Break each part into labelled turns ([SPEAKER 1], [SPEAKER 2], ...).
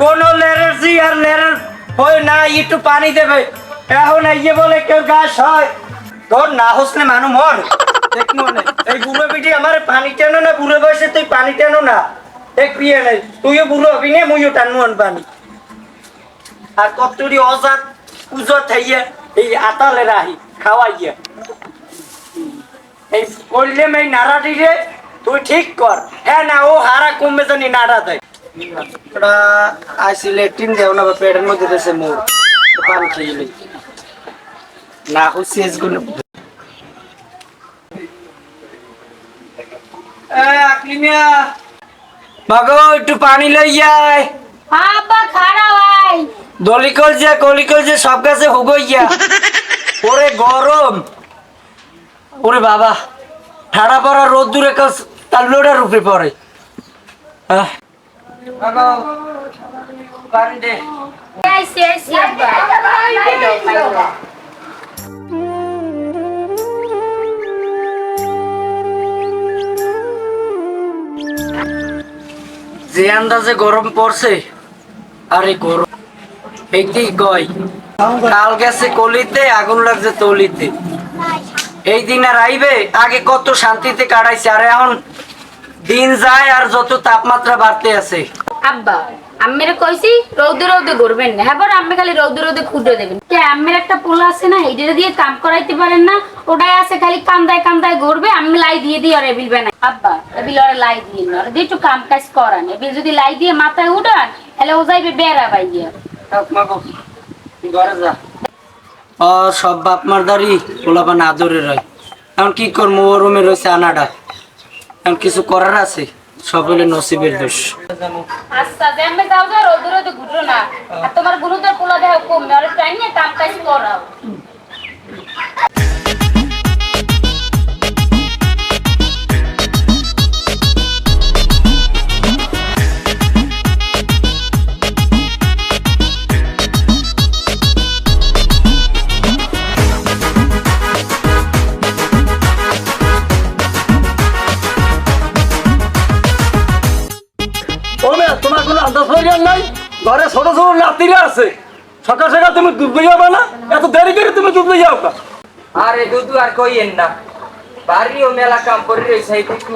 [SPEAKER 1] কোন লেরেছি আর লেরের হয় না, একটু পানি দেবে। এখন এই বলে কেউ গাছ হয়। তোর না হসলে মানু মর। এই বুড়ো পিটি আমার পানি টেনো না, বুড়ো বয়সে তুই পানি টেনো না। এক বিয়ে নেই, তুইও বুড়ো হবি না, মুইও টানু আন পানি আর কতটি অজাত পুজো থাইয়ে এই আতালে রাহি খাওয়াইয়া। এই করলে এই তুই ঠিক কর। হ্যাঁ না ও হারা কমবে জানি নাড়া দেয়। ওটা দেও না বা পেটের মধ্যে দেশে মোর। পান খেয়ে নি। বাগো একটু পানি লই যায়
[SPEAKER 2] আব্বা খারাপ ভাই।
[SPEAKER 1] দলিকল যে কলিকল যে সব গাছে হুগইয়া ওরে গরম। ওরে বাবা ঠাড়া পড়া রোদ দূরে তার লোডার উপরে পড়ে। যে আন্দাজে গরম পড়ছে, আরে গরম। এইটাই কয়? কাল গেছে কলিতে, আগুন লাগছে তলিতে। এই দিন আর আইবে আগে কত শান্তিতে কাটাইছে আর এখন দিন যায় আর যত তাপমাত্রা বাড়তে আছে।
[SPEAKER 2] আব্বা আম্মের কইছি রৌদে রৌদে ঘুরবেন না। হ্যাঁ আম্মে খালি রৌদে রৌদে খুঁজে দেবেন। কে আম্মের একটা পোলা আছে না এইটা দিয়ে কাম করাইতে পারেন না ওটাই আছে খালি কান্দায় কান্দায় ঘুরবে আমি লাই দিয়ে দিই আর এবিল না আব্বা এবিল ওরা লাই দিয়ে না দিয়ে একটু কাম কাজ করান। এবিল যদি লাই দিয়ে মাথায় উঠান তাহলে ও যাইবে বেড়া বাইয়া।
[SPEAKER 1] ঘরে যা। সব বাপ মার দাড়ি পোলাপান আদরে রয় এখন কি করব? ও রুমে রয়েছে আনাডা। এখন কিছু করার আছে। সকলে নসিবের দোষ।
[SPEAKER 2] আচ্ছা তোমার
[SPEAKER 3] কোনো আন্দাজ গেল নাই ঘরে ছোট ছোট নাতিরা আছে। সকাল সকাল তুমি দুধ যাবে না এত দেরি করে তুমি দুধ লইয়া যাও
[SPEAKER 4] আরে দুদু আর কইয়েন না বাড়ি মেলা কাম করে রয়েছে একটু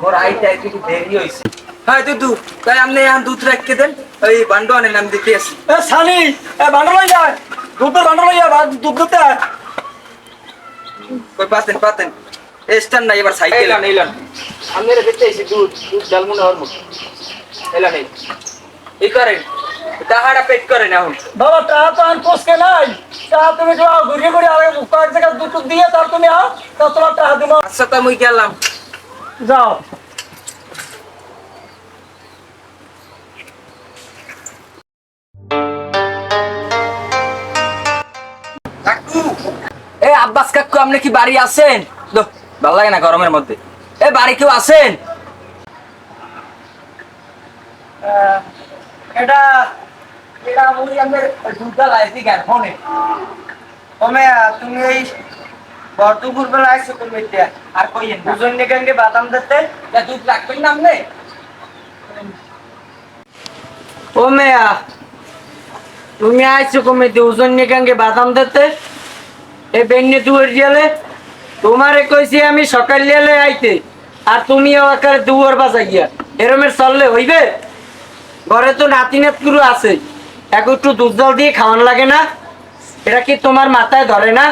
[SPEAKER 4] মোর আইতে আইতে একটু দেরি হয়েছে হ্যাঁ দুদু তাই আপনি এখন দুধ রাখকে দেন ওই বান্ডু আনেন আমি দেখতে আসি।
[SPEAKER 3] এ সানি এ বান্ডল লই যায় দুধের বান্ডল লইয়া বা- দুধ দিতে।
[SPEAKER 4] কই পাতেন পাতেন। স্ট্যান্ড নাই এবার সাইকেল। এলান এলান আমি দেখতে আসি দুধ দুধ ডাল মনে হওয়ার মতো এলান এই এই করেন তাহারা পেট করেন এখন।
[SPEAKER 3] বাবা তা তো আর পোষকে নাই। তা তুমি যাও ঘুরিয়ে ঘুরিয়ে আগে কয়েক জায়গায় দুধ দিয়ে তার তুমি আও তা তোমার টাকা দিব
[SPEAKER 4] আচ্ছা তা মুই গেলাম।
[SPEAKER 3] যাও।
[SPEAKER 4] এ আব্বাস কাকু আপনি কি বাড়ি আছেন? ভালো লাগে না গরমের মধ্যে। এ বাড়ি কেউ আছেন?
[SPEAKER 1] এটা এটা দুধটা লাইছি কেন ফোনে। তুমি এই বেলা আইছো তুমি
[SPEAKER 4] আর
[SPEAKER 1] দুজন বাদাম দিতে?
[SPEAKER 4] দুধ না
[SPEAKER 1] ও মেয়া, তুমি আইছো কমে দুজন নিকাঙ্গে বাদাম দিতে? এ বেন্নে দুয়ার গেলে তোমারে কইছি আমি সকাল গেলে আইতে। আর তুমি আকারে দুয়ার বাজা গিয়া এরমের চললে হইবে? ঘরে তো নাতি নাতকুরু আছে। এক একটু দুধ জল দিয়ে খাওয়ানো লাগে না। এটা কি তোমার মাথায় ধরে না?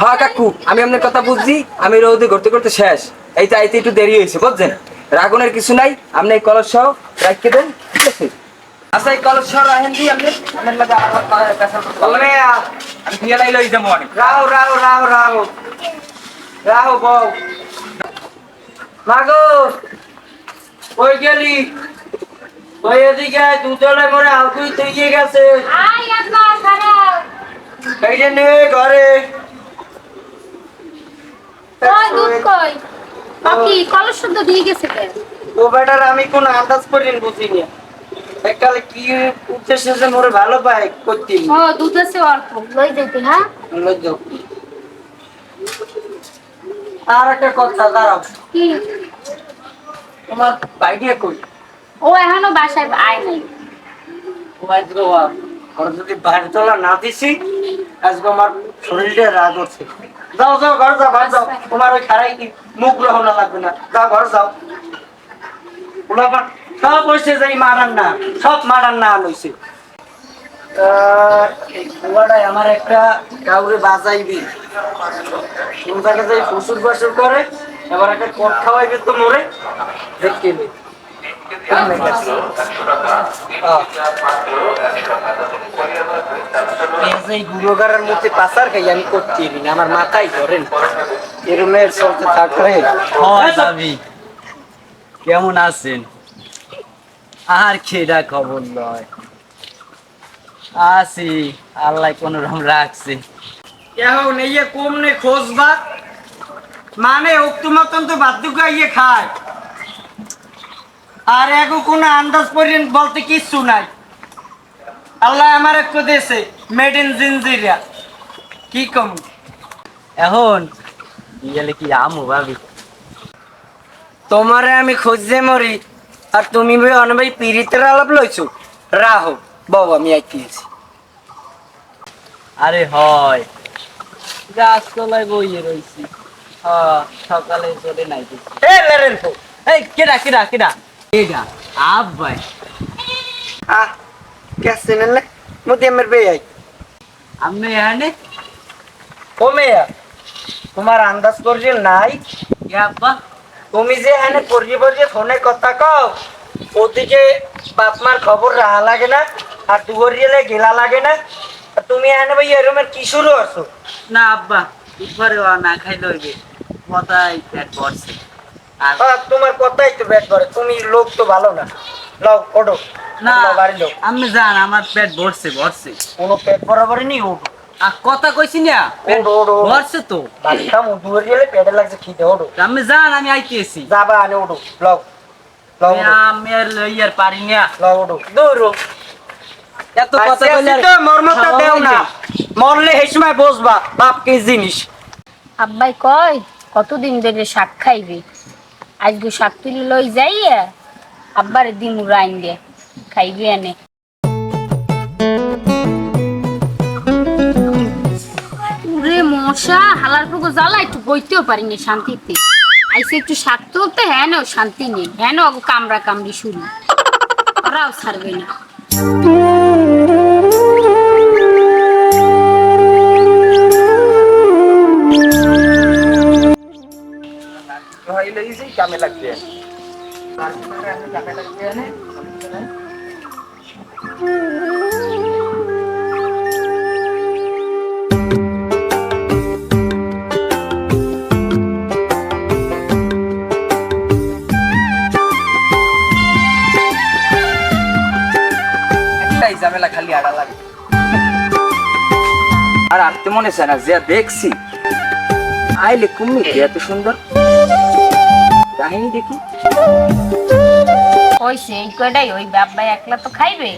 [SPEAKER 4] হ্যাঁ কাকু আমি আপনার কথা বুঝছি। আমি রোদে ঘুরতে করতে শেষ। এইটা আইতে একটু দেরি হয়েছে বুঝছেন? রাগুনের কিছু নাই আপনি এই কলস সহ রাখতে দেন ঠিক আছে? আচ্ছা এই কলস সহ রাখেন দি আপনি। আপনার লাগে আমি দিয়ে লাইলে ওই যাব অনেক।
[SPEAKER 1] রাও রাও রাও রাও। রাও বউ। মাগো ওই গেলি? এদিকে দুজনে গেছে। এই যে নে ঘরে। আমি কোন আন্দাজ করিনি বুঝিনি। এককালে কি উদ্দেশ্য মোরে ভালো পায় করতে
[SPEAKER 2] ও দুধ আছে অল্প। লই যাইতে হ্যাঁ?
[SPEAKER 1] আর একটা কথা দাঁড়াও।
[SPEAKER 2] কি?
[SPEAKER 1] তোমার বাইরে কই?
[SPEAKER 2] ও এখনও বাসায় আয় নাই।
[SPEAKER 1] ও আজকে ও যদি বাইরে তোলা না দিছি আজকে আমার শরীরটা রাগ হচ্ছে। যাও যাও ঘর যাও ঘর যাও। তোমার ওই খারাই কি মুখ গ্রহণ লাগবে না। যাও ঘর যাও। সব হয়েছে যে মারান না সব মারান না এই কুয়াটায় আমার একটা কাউরে বাজাইবি। কোন জায়গায় যাই ফসুর বাসুর করে এবার একটা কট খাওয়াইবে তো মরে দেখতে। এই মধ্যে পাচার খাই আমি করতে না। আমার মাথায় ধরেন এরমের চলতে থাকলে।
[SPEAKER 3] কেমন আছেন? আর খেডা খবর নয় আছি আল্লাহ কোন রকম রাখছে।
[SPEAKER 1] এখন এই কম কমনে খোঁজবা মানে উক্ত মতন তো বাদ ইয়ে খায়। আর এখন কোনো আন্দাজ পর্যন্ত বলতে কিচ্ছু নাই। আল্লাহ আমার একটু দেশে মেড ইন জিনজিরিয়া কি কম?
[SPEAKER 3] এখন গেলে কি আমু ভাবি?
[SPEAKER 1] তোমারে আমি খুঁজতে মরি আর তুমি ভাই অনভাই পিরিতের আলাপ লইছো? রাহো বাবু আমি আইতেছি
[SPEAKER 3] আরে হয় গাছতলায় বইয়ে রইছি। হ্যাঁ সকালে চলে নাই এই কেডা কেডা কেডা? কেডা আব্বাই।
[SPEAKER 1] আহ কেসে নেলে মুদি আমার বে আই।
[SPEAKER 3] আমি এখানে?
[SPEAKER 1] ও মেয়া তোমার আন্দাজ করছে নাই?
[SPEAKER 3] আব্বা।
[SPEAKER 1] তুমি যে এখানে পড়ি পড়ি ফোনে কথা কও ওদিকে বাপ মার খবর রাহা লাগে না আর দুয়ারিয়ালে গেলা লাগে না। আর তুমি এখানে ভাই এরমের কি শুরু আছো
[SPEAKER 3] না আব্বা উপরে না খাই লইবে কথাই পেট আর
[SPEAKER 1] তোমার কথাই তো ব্যাট করে তুমি লোক তো ভালো না। লও ওঠো।
[SPEAKER 3] না
[SPEAKER 1] বাড়ি লোক।
[SPEAKER 3] আমি জান আমার পেট ভরছে ভরছে।
[SPEAKER 1] কোনো পেট বরাবরই নেই ওঠো।
[SPEAKER 3] আর কথা কইছি না পেট। ভরছে তো।
[SPEAKER 1] বাচ্চা দুয়ারিয়ালে পেটে লাগছে খিদে ওঠো।
[SPEAKER 3] আমি জান আমি আইতেছি।
[SPEAKER 1] যাবা আনে ওঠো। লও লও
[SPEAKER 3] আমি আর লইয়ার পারি না।
[SPEAKER 1] লও ওঠো। দৌড়ো
[SPEAKER 3] এত কথা কইলে
[SPEAKER 1] মর্মটা দেও না। মরলে এই সময় বসবা বাপ কি জিনিস।
[SPEAKER 2] আব্বাই কয় কতদিন ধরে শাক খাইবি? আজকে শাক তুলি লই যাই আব্বার দিন উড়াইন দে খাইবি এনে উরে মশা, হালার পুকো জ্বালা, একটু বইতেও পারিনি শান্তিতে। আইসে একটু শাক তুলতে হ্যাঁ শান্তি নেই। হ্যাঁ কামড়া কামড়ি শুরু। ওরাও ছাড়বে না।
[SPEAKER 4] কামে লাগবে একটাই ঝামেলা, খালি আড়া লাগে। আর আনতে মনে চায় না, যে দেখছি, আইলে কুম্মি এত সুন্দর? কাহিনী দেখি।
[SPEAKER 2] হইছে এই কয়টাই ওই আব্বাই একলা তো খাইবে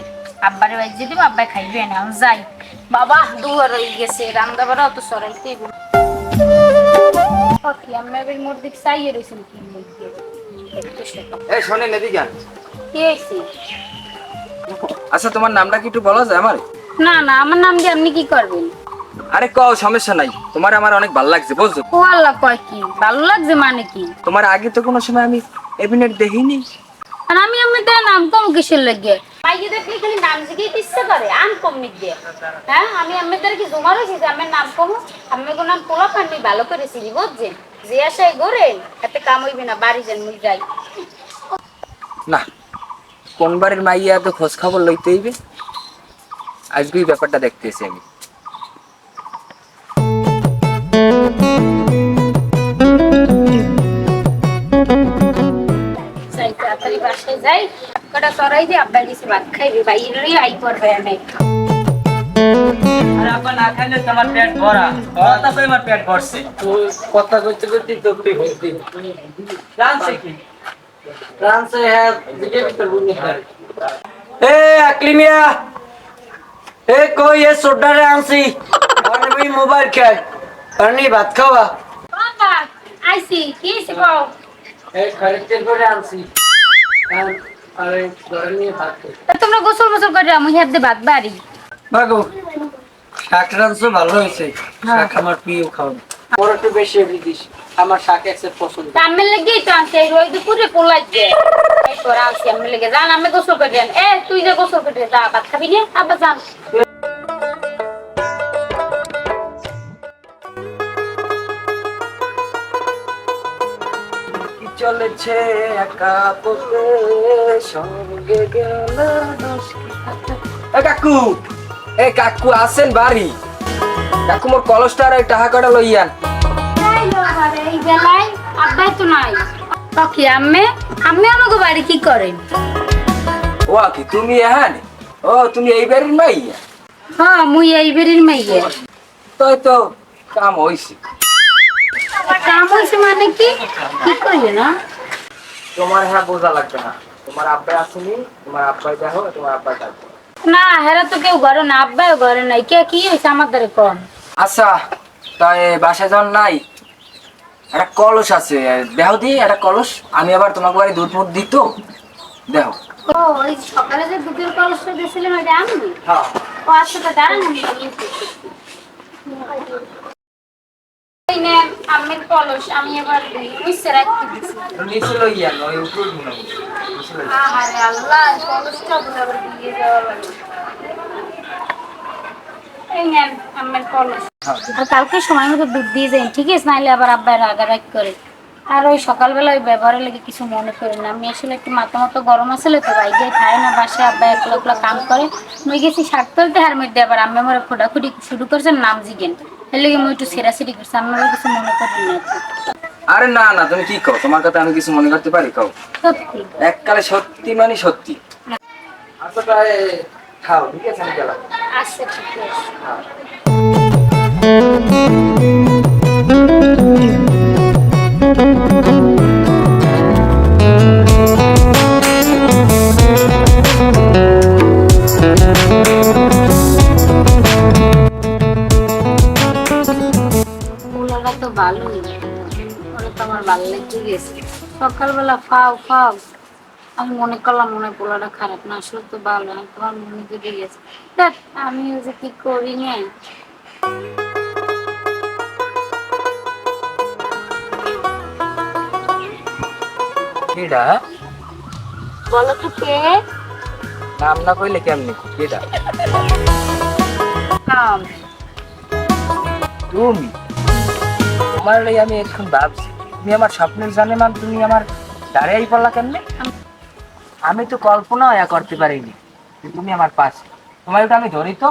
[SPEAKER 2] আব্বারে বাজি দিব আব্বাই খাইবে না আমি যাই। বাবা দুয়ার হয়ে গেছে রান্দা বাড়া অত সরাইতে ওকে আমি মোর দিক চাইয়ে রইছেন কি
[SPEAKER 4] এই শোনেন এদিকে আচ্ছা তোমার নামটা কি একটু বলা যায় আমার?
[SPEAKER 2] না না আমার নাম দিয়ে আপনি কি করবেন?
[SPEAKER 4] আরে কও সমস্যা নাই। তোমার আমার অনেক ভালো লাগছে বুঝছ?
[SPEAKER 2] ও আল্লাহ কয় কি? ভালো লাগছে মানে কি?
[SPEAKER 4] তোমার আগে তো কোনো সময় আমি এবিনেট দেখিনি।
[SPEAKER 2] আর আমি আমি তার নাম কম কিসের লাগে? পাইয়ে দেখলে খালি নাম জিগে ইচ্ছে করে আম কম নিক দিয়ে হ্যাঁ আমি আমি তার কি জমা রয়েছি যে আমার নাম কম। আমি গো নাম পোলা পানি ভালো করে চিনি বুঝছেন? যে আশায় গোরেন এতে কাম হইবে না বাড়ি যান মুই যাই।
[SPEAKER 4] না কোন বাড়ির মাইয়া তো খোঁজ খবর লইতে হইবে? আজকে এই ব্যাপারটা দেখতেছি আমি।
[SPEAKER 2] যাই তাড়াতাড়ি বাসায় যাই কটা সরাই দিয়ে আব্বা গেছে ভাত খাইবে বাইরে আই পড়বে আমি
[SPEAKER 3] আর আপা না খাইলে তোমার পেট ভরা কথা কই আমার পেট ভরছে
[SPEAKER 1] তো কথা কইতে কইতে তো তুই হইতি
[SPEAKER 3] জানছে কি
[SPEAKER 1] ফ্রান্সে হ্যাঁ দিকে ভিতর বুনি হয় এ আকলিমিয়া এ কই এ সোডারে আনছি আর আমি মোবাইল খাই আর নি ভাত খাওয়া
[SPEAKER 2] বাবা আইসি কি হয়েছে কও
[SPEAKER 5] এই খরিদ্দের করে আনছি
[SPEAKER 2] তোমরা গোসল গোসল করে আমি হেদ দে ভাত বাড়ি।
[SPEAKER 1] বাগো শাক রাঁধছো ভালো হয়েছে। শাক আমার প্রিয় খাওয়া।
[SPEAKER 5] একটু বেশি দিস আমার শাক একসে পছন্দ।
[SPEAKER 2] আমের লেগে তো আনছে এই রোদ পুরে পোলাই দে এই তোরা আনছি আমের লেগে। জান আমি গোসল করে এ তুই যে গোসল করে যা ভাত খাবি না আবার জান
[SPEAKER 4] চলেছে একা পথে সঙ্গে গেল। এ কাকু এ কাকু আসেন বাড়ি। কাকু মোর কলসটা আর ওই টাকা কটা লইয়ান
[SPEAKER 2] এই বেলায় আব্বাই তো নাই। কি আম্মে? আম্মে আমাকে বাড়ি কি করেন?
[SPEAKER 4] ও কি তুমি ও তুমি এই বাড়ির মাইয়া?
[SPEAKER 2] হ্যাঁ মুই এই বেরির মাইয়ে।
[SPEAKER 4] তো তো কাম হইছে।
[SPEAKER 2] কাম মানে কি? কি কইলে না?
[SPEAKER 4] তোমার হ্যাঁ বোঝা লাগবে না। তোমার আব্বাই আসেনি তোমার আব্বাই দেখো তোমার আব্বাই ডাকো
[SPEAKER 2] না হেরা তো কেউ ঘরে না আব্বাইও ঘরে নাই। কে কি হয়েছে আমার দ্বারা কম
[SPEAKER 4] আচ্ছা তাই বাসায় যখন নাই? একটা কলস আছে। দেহ দিয়ে একটা কলস। আমি আবার তোমাকে বাড়ি দুধ মুধ দিত দেহ।
[SPEAKER 2] ও ওই সকালে যে দুধের কলসটা দিয়েছিলেন ওইটা আনবি?
[SPEAKER 4] হ্যাঁ।
[SPEAKER 2] ও আচ্ছা দাঁড়ান আমি নিয়ে এসেছি। এই নেন আমের কলস আমি এবার মিশে রাখতে দিছি।
[SPEAKER 4] নিচে লইয়ান ওই উপরে দিন
[SPEAKER 2] আহারে আল্লাহ কলসটা বলে দিয়ে দেওয়া লাগে। এই নেন আমের কলস আর কালকে সময় মতো দুধ দিয়ে যাই ঠিক আছে? নাহলে আবার আব্বাই রাগারাগ করে। আর ওই সকালবেলা ওই ব্যবহারের লেগে কিছু মনে করি না। আমি আসলে একটু মাথা মতো গরম আসলে তো ভাই গিয়ে খায় না বাসে আব্বাই একলা একলা কাম করে। মুই গেছি শাক তুলতে আর মধ্যে আবার আমি আমার খোটাখুটি শুরু করছেন নাম জিগেন। এর লেগে মুই একটু সেরাসিরি করছি আমার কিছু মনে করি না।
[SPEAKER 4] আরে না না তুমি কি কও? তোমার কথা আমি কিছু মনে করতে পারি কও?
[SPEAKER 2] সত্যি?
[SPEAKER 4] এককালে সত্যি মানে সত্যি। আচ্ছা তাই খাও ঠিক আছে আমি গেলাম।
[SPEAKER 2] আচ্ছা ঠিক আছে। ভালোই। ওরা তো আমার ভালো লেগে গেছে। সকালবেলা ফাও ফাও। আমি মনে করলাম মনে হয় পোলাটা খারাপ না আসলে তো ভালো আমি তোমার মনে জুড়ে গেছে। দেখ আমি যে কি করি না
[SPEAKER 4] কেডা?
[SPEAKER 2] বলো তো কে?
[SPEAKER 4] নাম না কইলে কেমনি? কেডা?
[SPEAKER 2] কাম।
[SPEAKER 4] তুমি? তোমার লাই আমি এখন ভাবছি, তুমি আমার স্বপ্নের জানে মান, তুমি আমার দাঁড়িয়েই পড়লা কেমনে? আমি তো কল্পনা ইয়া করতে পারিনি তুমি আমার পাশে। তোমার ওটা আমি ধরি তো।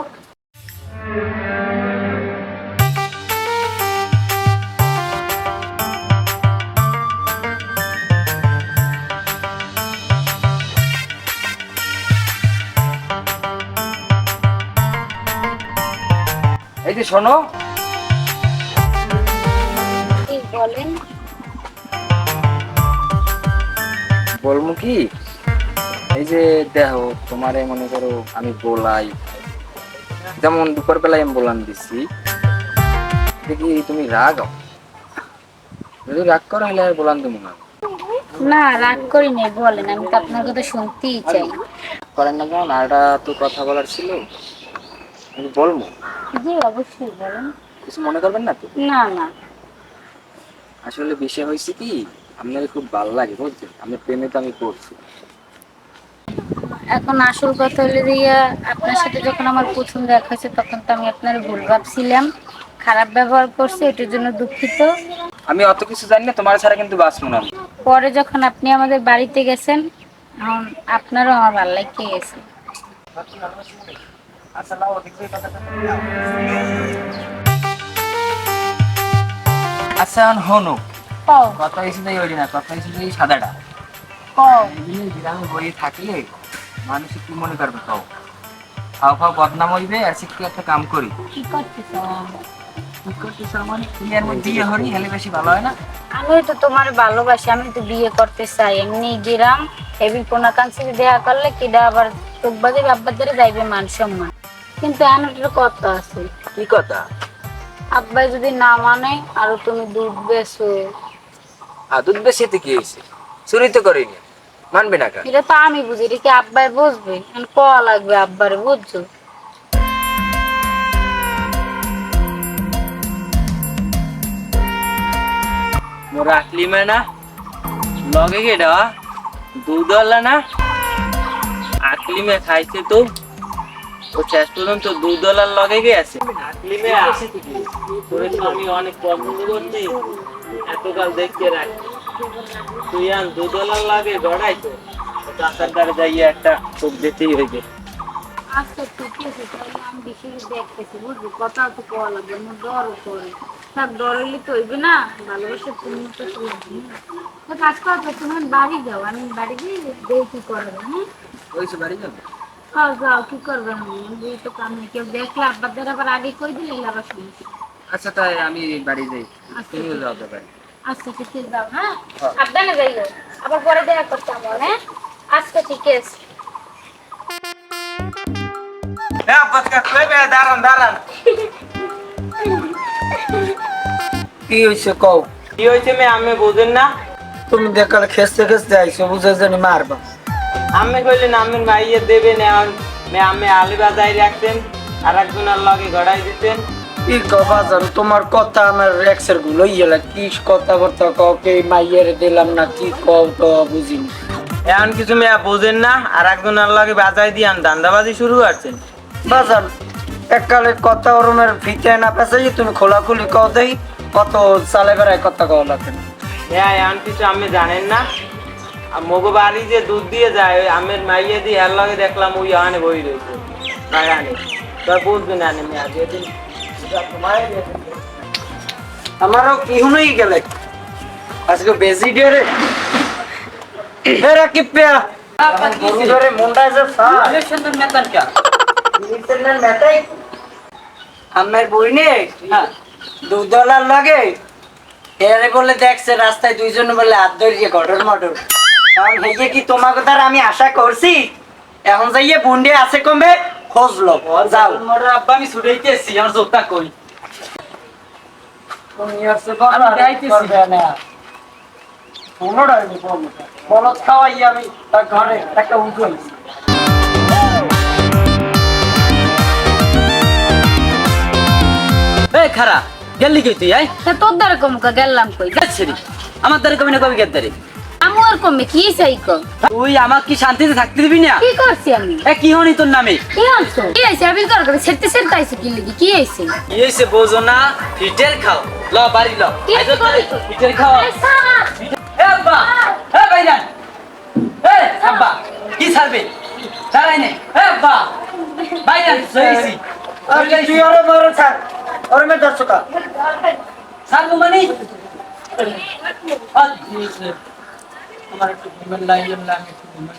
[SPEAKER 4] এই যে শোনো
[SPEAKER 2] বলেন।
[SPEAKER 4] বলব কি? এই যে দেখো তোমারে মনে করো আমি বলাই। যেমন দুপুর বেলায় আমি বলান দিছি। দেখি তুমি রাগ? যদি রাগ করো হলে আর বলান দেবো না।
[SPEAKER 2] না রাগ করি নাই বলেন। আমি তো আপনার কথা শুনতেই চাই।
[SPEAKER 4] করেন না কেমন আর একটা তো কথা বলার ছিল। আমি বলব।
[SPEAKER 2] জি অবশ্যই বলেন।
[SPEAKER 4] কিছু মনে করবেন না তো?
[SPEAKER 2] না না।
[SPEAKER 4] আসলে বিষয় হয়েছে কি আপনার খুব ভালো লাগে বুঝছেন? আমি প্রেমে তো আমি পড়ছি।
[SPEAKER 2] এখন আসল কথা হলে দিয়া আপনার সাথে যখন আমার প্রথম দেখা হয়েছে তখন তো আমি আপনার ভুল ভাবছিলাম। খারাপ ব্যবহার করছি এটার জন্য দুঃখিত।
[SPEAKER 4] আমি অত কিছু জানি না তোমার ছাড়া কিন্তু বাঁচবো না
[SPEAKER 2] পরে যখন আপনি আমাদের বাড়িতে গেছেন এখন আপনারও আমার ভালো লাগতে গেছে।
[SPEAKER 4] আচ্ছা এখন হনো।
[SPEAKER 2] কও।
[SPEAKER 4] কথা হয়েছে ওই না কথা হয়েছে যে এই সাদাটা।
[SPEAKER 2] কও।
[SPEAKER 4] এমনি গ্রামে বই থাকলে মানুষ কি মনে করবে তাও খাও খাও বদনাম হইবে আর সে কি একটা কাম করি?
[SPEAKER 2] কি করতেছ?
[SPEAKER 4] কি করতেছ মানে? তুমি এর বিয়ে হরি হেলে বেশি ভালো হয় না?
[SPEAKER 2] আমি তো তোমার ভালোবাসি আমি তো বিয়ে করতে চাই। এমনি গেলাম হেবি কোনা দেয়া করলে কিডা আবার চোখ বাজে আব্বার ধরে যাইবে মান সম্মান। কিন্তু এমনটার কথা আছে।
[SPEAKER 4] কি কথা?
[SPEAKER 2] আব্বাই যদি না মানে আর তুমি দুধ বেছো।
[SPEAKER 4] হ্যাঁ দুধ বেশিতে কি হয়েছে? চুরি তো করিনি। মানবে না কা
[SPEAKER 2] এটা তো আমি বুঝি এটা কি আব্বাই বুঝবে? এখন কয়া লাগবে আব্বারে বুঝছ?
[SPEAKER 5] মোর আকলিমে না লগে গেডা দুধওয়ালা না? আকলিমে খাইছে তো? ও শেষ পর্যন্ত দুধওয়ালার লগে গেছে আকলিমে তোরে তো আমি অনেক পছন্দ করছি। এতকাল দেখতে রাখি। তুই আন দুধওয়ালার লাগে গড়াইতো চাচার দ্বারা যাইয়ে একটা চোখ দিতেই হইবে
[SPEAKER 2] আচ্ছা ঠিক আছে। তাহলে আমি বেশি দেখতেছি বুঝলি? কথা তো কয়া লাগবে আমার ডর করে। সব ডর হইলে তো হইবে না ভালোবাসা তুমি তো তো কাজ করো তো তোমার বাড়ি যাও। আমি বাড়ি গিয়ে দেখি কি করবে হ্যাঁ?
[SPEAKER 4] বাড়ি
[SPEAKER 2] হ্যাঁ যাও কি করবে? আমি তো কাম নেই কেউ দেখলে আব্বার আবার আগে করে দিলে আবার শুনছি।
[SPEAKER 4] আচ্ছা তাই আমি বাড়ি যাই।
[SPEAKER 2] আচ্ছা
[SPEAKER 4] তুমি যাও তো বাড়ি।
[SPEAKER 2] আচ্ছা ঠিক আছে যাও হ্যাঁ? সাবধানে যাইও। আবার পরে দেখা করতে আমার হ্যাঁ? আচ্ছা ঠিক আছে।
[SPEAKER 1] হ্যাঁ দাঁড়ান দাঁড়ান। কি হয়েছে কও?
[SPEAKER 5] কি হয়েছে মে আমি বুঝেন না।
[SPEAKER 1] তুমি দেখালে খেসতে খেসতে আইসো বুঝে জানি মারবা।
[SPEAKER 5] আমি কইলেন আমের মাইয়ে দেবেন আমি আলি বাজাই রাখতেন আর একজনের লগে গড়াই দিতেন।
[SPEAKER 1] কি কবা জানো তোমার কথা আমার এক্সেরগুলো ইয়েলা কি কথা বার্তা কও কে মাইয়ের দিলাম না কি কও তো বুঝিনি।
[SPEAKER 5] এখন কিছু মেয়া বোঝেন না আর একজনের লগে বাজাই দিয়ে আন দান্দাবাজি শুরু করছেন।
[SPEAKER 1] বাজান এককালে কথা ওরমের ফিতে না পেছাই তুমি খোলাখুলি কও দেই কত চালে বেড়ায় কথা কও লাগে। না
[SPEAKER 5] হ্যাঁ এখন কিছু আমি জানেন না। আর মগো বাড়ি যে দুধ দিয়ে যায় ওই আমের মাইয়ে দিয়ে এর লগে দেখলাম ওই আনে বই রয়েছে বাগানে। বুঝবেন আনে মেয়া যেদিন
[SPEAKER 1] আমারও কি হুনই গেলে? আজকে ডেরে এরা কি পেয়া। ধরে মুন্ডা যে মেটাই। আমার বই নে। দুধলার লাগে। এরে বলে দেখছে রাস্তায় দুইজন বলে হাত ধরিয়ে ঘটর মটর কারণ কি তোমাকে তার আমি আশা করছি এখন যাইয়ে বুন্ডে আছে কমবে? যাও
[SPEAKER 3] আব্বা আমি ছুটাইতেছি আমার কই?
[SPEAKER 1] তুমি আসছে বাবা। করবে না। কোনোটাই নি বলত খাওয়াই আমি তার ঘরে একটা উঠো
[SPEAKER 3] এই খারা গেলি কই তুই আই
[SPEAKER 2] তোর দ্বারা কমকা গেলাম কই?
[SPEAKER 3] যাচ্ছে আমার দ্বারা কবি না কবি গেতে রে
[SPEAKER 2] আমি আর কমে কি চাই
[SPEAKER 3] তুই আমাকে কি শান্তিতে থাকতে দিবি না?
[SPEAKER 2] কি করছি আমি?
[SPEAKER 3] এ কি হনি তোর নামে?
[SPEAKER 2] কি আনছো? কি আইছে আবিল কর করে সেরতে সেরতে আইছে কি লাগি? কি আইছে
[SPEAKER 3] কি হইছে বোঝো না? ফিটের খাও। ল বাড়ি ল। আইজো? ফিটের খাও। এ আব্বা! এ ভাইজান এ আব্বা! কি ছাড়বে? ছাড়াই নে। এ আব্বা! ভাইজান সইছি
[SPEAKER 1] আরে তুই ওরে বড় ছাড়। ওরে মে দর্শক
[SPEAKER 3] ছাড়বো মানে?
[SPEAKER 5] আমার একটু ঘুমের লাইন আমি একটু ঘুমের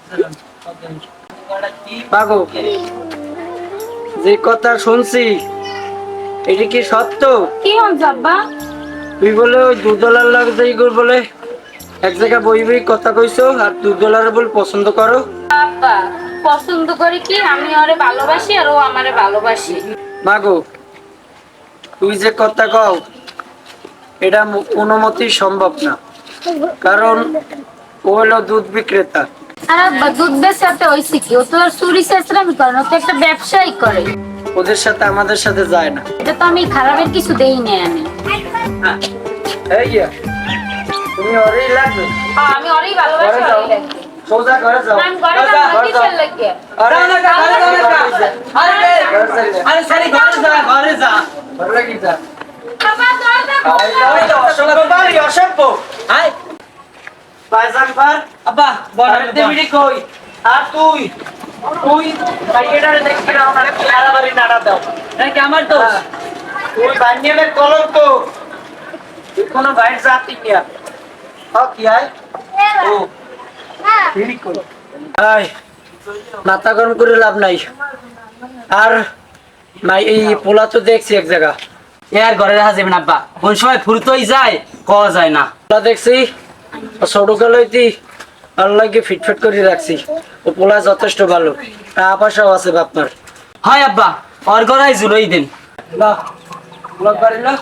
[SPEAKER 1] পাগো যে কথা শুনছি এটা কি সত্য?
[SPEAKER 2] কি হন যাব্বা
[SPEAKER 1] তুই বলে ওই দুধলার লাগ যাই বলে। এক জায়গায় বই বই কথা কইছো আর দুধলার বলে পছন্দ করো।
[SPEAKER 2] বাবা পছন্দ করি কি? আমি ওরে ভালোবাসি আর ও আমারে ভালোবাসি।
[SPEAKER 1] মাগো তুই যে কথা কও এটা কোনো মতেই সম্ভব না। কারণ ও হলো দুধ বিক্রেতা।
[SPEAKER 2] আর আব্বা দুধ বেচাতে হইছে কি? ও তো আর চুরি চেঁচড়ামি করে না ও তো একটা ব্যবসায়ী করে।
[SPEAKER 1] ওদের সাথে আমাদের সাথে যায় না।
[SPEAKER 2] এটা তো আমি খারাপের কিছু দেই না আমি।
[SPEAKER 1] এই ইয়া, তুমি ওরই লাগবে।
[SPEAKER 2] আমি ওরই ভালোবাসি
[SPEAKER 1] ঘরে যাও। সোজা ঘরে যাও।
[SPEAKER 2] আমি ঘরে
[SPEAKER 1] যাও,
[SPEAKER 2] কি
[SPEAKER 1] ঘরে যাও।
[SPEAKER 2] লাগে
[SPEAKER 1] আরে,
[SPEAKER 3] যাও না, ঘরে যাও। না, আরে
[SPEAKER 1] ঘরে যাও।
[SPEAKER 3] আরে সারি ঘরে যা ঘরে যা।
[SPEAKER 1] ঘরে লাগি যা।
[SPEAKER 2] বাবা দরজা
[SPEAKER 1] ওই তো অসভ্য বাড়ি, অসভ্য।
[SPEAKER 3] আয়।
[SPEAKER 1] পায়জান পার,
[SPEAKER 3] আব্বা বড়
[SPEAKER 1] আরে দেবিডি কই? আর তুই? তুই বাইকেটারে দেখবি না, আমারে পেয়ারা বাড়ি নাড়া দাও।
[SPEAKER 3] কি আমার তো
[SPEAKER 1] হ্যাঁ। তুই কোনো জাতি নিয়া। ও, কই। আয়, মাথা গরম করে লাভ নাই আর এই পোলা তো দেখছি এক জায়গা
[SPEAKER 3] এ আর ঘরে রাখা যাবে না আব্বা কোন সময় ফুরতই যায় কওয়া যায় না
[SPEAKER 1] পোলা দেখছি ছোট কালইতি আল্লাহকে ফিটফিট করে রাখছি। ও পোলা যথেষ্ট ভালো। টাকা পয়সাও আছে বাপমার।
[SPEAKER 3] হয় আব্বা ওর গড়াই জুলই দিন।
[SPEAKER 1] না ব্লক বাড়ি না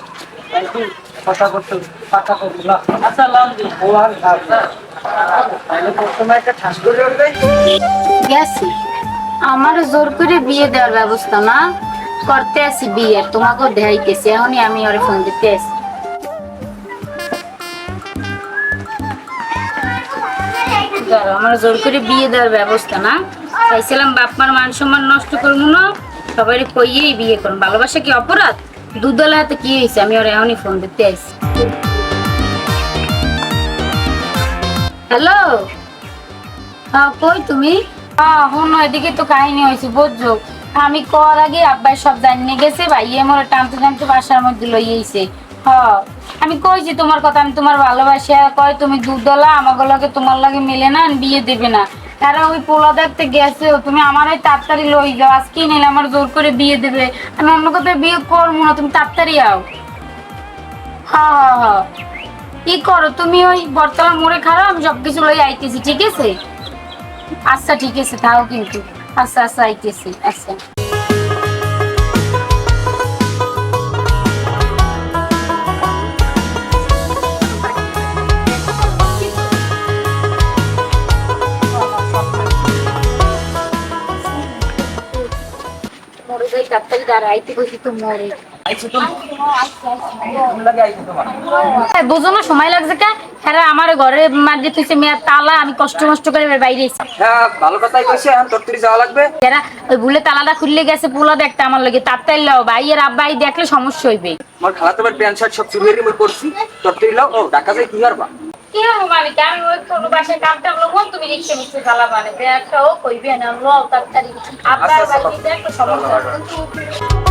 [SPEAKER 1] কথা করতে ফাটা করে দিল
[SPEAKER 3] আচ্ছা লঙ্গি
[SPEAKER 1] ও আর তাহলে প্রথমে একটা ঠাস করে উঠবে
[SPEAKER 2] গেছি। আমার জোর করে বিয়ে দেওয়ার ব্যবস্থা না। করতে আসি বিয়ে তোমাকেও দেখাইতেছি। এখনই আমি ওরে ফোন দিতে আসি। ধরো, আমার জোর করে বিয়ে দেওয়ার ব্যবস্থা না। চাইছিলাম বাপ মার মান সম্মান নষ্ট করব না সবাই কইয়েই বিয়ে করুন ভালোবাসা কি অপরাধ? হাতে কি হয়েছে আমি ওর ফোন দিতে আসি হ্যালো? হ্যাঁ কই তুমি? হ্যাঁ শোনো এদিকে তো কাহিনী হয়েছে বুঝছ? আমি কর আগে আব্বাই সব জানিয়ে গেছে ভাইয়ে মোর টানতে টানতে বাসার মধ্যে লইয়েছে হ্যাঁ আমি কইছি তোমার কথা, আমি তোমার ভালোবাসি কয়, তুমি দুধলা আমাকে লগে তোমার লাগে মিলে না বিয়ে দেবে না। তারা ওই পোলা দেখতে গেছে তুমি আমার ওই তাড়াতাড়ি লই যাও আজকে নিলে আমার জোর করে বিয়ে দেবে? আমি অন্য কোথাও বিয়ে করব না, তুমি তাড়াতাড়ি আও। হ্যাঁ হ্যাঁ হ্যাঁ কি করো, তুমি ওই বরতলা মোড়ে খারাপ আমি সবকিছু লই আইতেছি, ঠিক আছে? আচ্ছা ঠিক আছে তাও কিন্তু। আচ্ছা আচ্ছা আইতেছি আচ্ছা। মোড়ে যাই তাড়াতাড়ি কইছি তো বুঝো না সময় লাগছে কে? হ্যাঁ আমার ঘরে তুইছে তালা আমি কষ্ট কষ্ট করে বাইরে
[SPEAKER 4] হ্যাঁ ভালো কথাই কইছে এখন তোর তুই যাওয়া লাগবে।
[SPEAKER 2] যারা ওই ভুলে তালাটা খুললে গেছে পোলা দেখতে আমার লাগে। তাড়াতাড়ি লাও ভাই আর আব্বাই দেখলে সমস্যা হইবে।
[SPEAKER 4] আমার খালাতো ভাই প্যান্ট শার্ট সব চুরি করছি। তোর তুই লাও ও ঢাকা যাই কি করবা?
[SPEAKER 2] কি হব মামিকে আমি ওই কোনো বাসায় কামটা লোক তুমি রিক্সা মিক্সে চালা মানে একটা ও কইবে না লো তাড়াতাড়ি। আব্বার
[SPEAKER 4] আচ্ছা, আচ্ছা,
[SPEAKER 2] বাড়িতে একটা সমস্যা